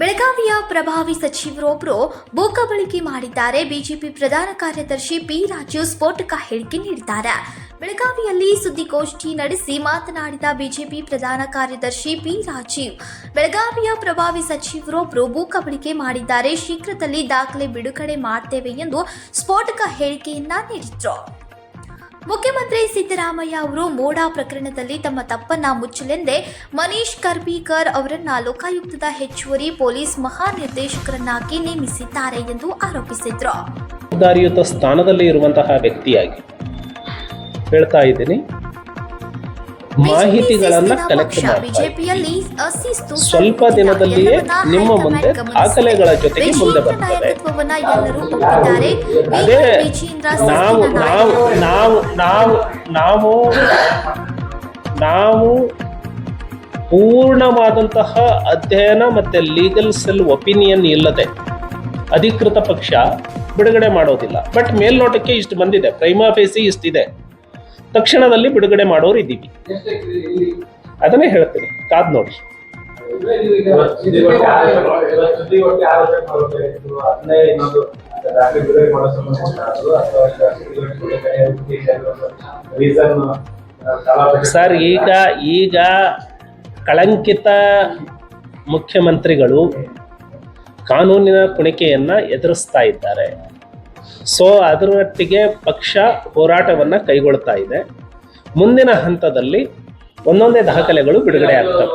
ಬೆಳಗಾವಿಯ ಪ್ರಭಾವಿ ಸಚಿವರೊಬ್ಬರು ಭೂಕಬಳಿಕೆ ಮಾಡಿದ್ದಾರೆ. ಬಿಜೆಪಿ ಪ್ರಧಾನ ಕಾರ್ಯದರ್ಶಿ ಪಿ ರಾಜು ಸ್ಫೋಟಕ ಹೇಳಿಕೆ ನೀಡಿದ್ದಾರೆ. ಬೆಳಗಾವಿಯಲ್ಲಿ ಸುದ್ದಿಗೋಷ್ಠಿ ನಡೆಸಿ ಮಾತನಾಡಿದ ಬಿಜೆಪಿ ಪ್ರಧಾನ ಕಾರ್ಯದರ್ಶಿ ಪಿ ರಾಜೀವ್ ಬೆಳಗಾವಿಯ ಪ್ರಭಾವಿ ಸಚಿವರೊಬ್ಬರು ಭೂಕಬಳಿಕೆ ಮಾಡಿದ್ದಾರೆ. ಶೀಘ್ರದಲ್ಲಿ ದಾಖಲೆ ಬಿಡುಗಡೆ ಮಾಡ್ತೇವೆ ಎಂದು ಸ್ಫೋಟಕ ಹೇಳಿಕೆಯನ್ನ ನೀಡಿದ್ರು. ಮುಖ್ಯಮಂತ್ರಿ ಸಿದ್ದರಾಮಯ್ಯ ಅವರು ಮೋಡಾ ಪ್ರಕರಣದಲ್ಲಿ ತಮ್ಮ ತಪ್ಪನ್ನ ಮುಚ್ಚಲೆಂದೇ ಮನೀಶ್ ಕರ್ಬೀಕರ್ ಅವರನ್ನ ಲೋಕಾಯುಕ್ತದ ಹೆಚ್ಚುವರಿ ಪೊಲೀಸ್ ಮಹಾನಿರ್ದೇಶಕರನ್ನಾಗಿ ನೇಮಿಸಿದ್ದಾರೆ ಎಂದು ಆರೋಪಿಸಿದ್ರು. ಸ್ಥಾನದಲ್ಲಿ ಇರುವಂತಹ ವ್ಯಕ್ತಿಯಾಗಿ ಹೇಳ್ತಾ ಇದ್ದೀನಿ. ಮಾಹಿತಿಗಳನ್ನ ಕಲೆಕ್ಟ್ ಮಾಡಿ ಬಿಜೆಪಿಯಲ್ಲಿ ಸ್ವಲ್ಪ ದಿನದಲ್ಲಿಯೇ ನಿಮ್ಮ ಮುಂದೆ. ದಾಖಲೆಗಳ ಜೊತೆಗೆ ಮುಂದೆ ಬರ್ತಾರೆ ಬರ್ತದೆ. ಅದೇ ನಾವು ನಾವು ನಾವು ನಾವು ನಾವು ನಾವು ಪೂರ್ಣವಾದಂತಹ ಅಧ್ಯಯನ ಮತ್ತೆ ಲೀಗಲ್ ಸೆಲ್ ಒಪಿನಿಯನ್ ಇಲ್ಲದೆ ಅಧಿಕೃತ ಪಕ್ಷ ಬಿಡುಗಡೆ ಮಾಡೋದಿಲ್ಲ ಬಟ್ ಮೇಲ್ನೋಟಕ್ಕೆ ಇಷ್ಟು ಬಂದಿದೆ ಪ್ರೈಮಾ ಫೇಸಿ ಇಷ್ಟಿದೆ ತಕ್ಷಣದಲ್ಲಿ ಬಿಡುಗಡೆ ಮಾಡೋರು ಇದ್ದೀವಿ. ಅದನ್ನೇ ಹೇಳ್ತೀನಿ. ಕಾದ್ ನೋಡಿ. ಸರ್, ಈಗ ಈಗ ಕಳಂಕಿತ ಮುಖ್ಯಮಂತ್ರಿಗಳು ಕಾನೂನಿನ ಕುಣಿಕೆಯನ್ನ ಎದುರಿಸ್ತಾ ಇದ್ದಾರೆ. ಸೊ ಅದರೊಟ್ಟಿಗೆ ಪಕ್ಷ ಹೋರಾಟವನ್ನ ಕೈಗೊಳ್ತಾ ಇದೆ. ಮುಂದಿನ ಹಂತದಲ್ಲಿ ಒಂದೊಂದೇ ದಾಖಲೆಗಳು ಬಿಡುಗಡೆ ಆಗ್ತವೆ.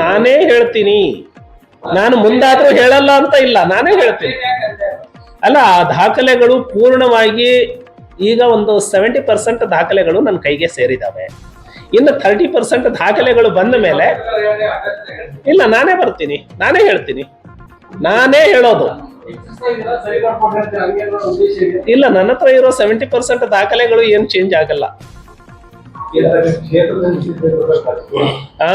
ನಾನೇ ಹೇಳ್ತೀನಿ. ನಾನು ಮುಂದಾದ್ರೂ ಹೇಳಲ್ಲ ಅಂತ ಇಲ್ಲ, ನಾನೇ ಹೇಳ್ತೀನಿ. ಅಲ್ಲ, ಆ ದಾಖಲೆಗಳು ಪೂರ್ಣವಾಗಿ ಈಗ ಒಂದು ಸೆವೆಂಟಿ ಪರ್ಸೆಂಟ್ ದಾಖಲೆಗಳು ನನ್ನ ಕೈಗೆ ಸೇರಿದಾವೆ. ಇನ್ನು ಥರ್ಟಿ ಪರ್ಸೆಂಟ್ ದಾಖಲೆಗಳು ಬಂದ ಮೇಲೆ, ಇಲ್ಲ, ನಾನೇ ಬರ್ತೀನಿ, ನಾನೇ ಹೇಳ್ತೀನಿ. ನಾನೇ ಹೇಳೋದು. ಇಲ್ಲ ನನ್ನ ಹತ್ರ ಇರೋ ಸೆವೆಂಟಿ ಪರ್ಸೆಂಟ್ ದಾಖಲೆಗಳು ಏನು ಚೇಂಜ್ ಆಗಲ್ಲ. ಆ?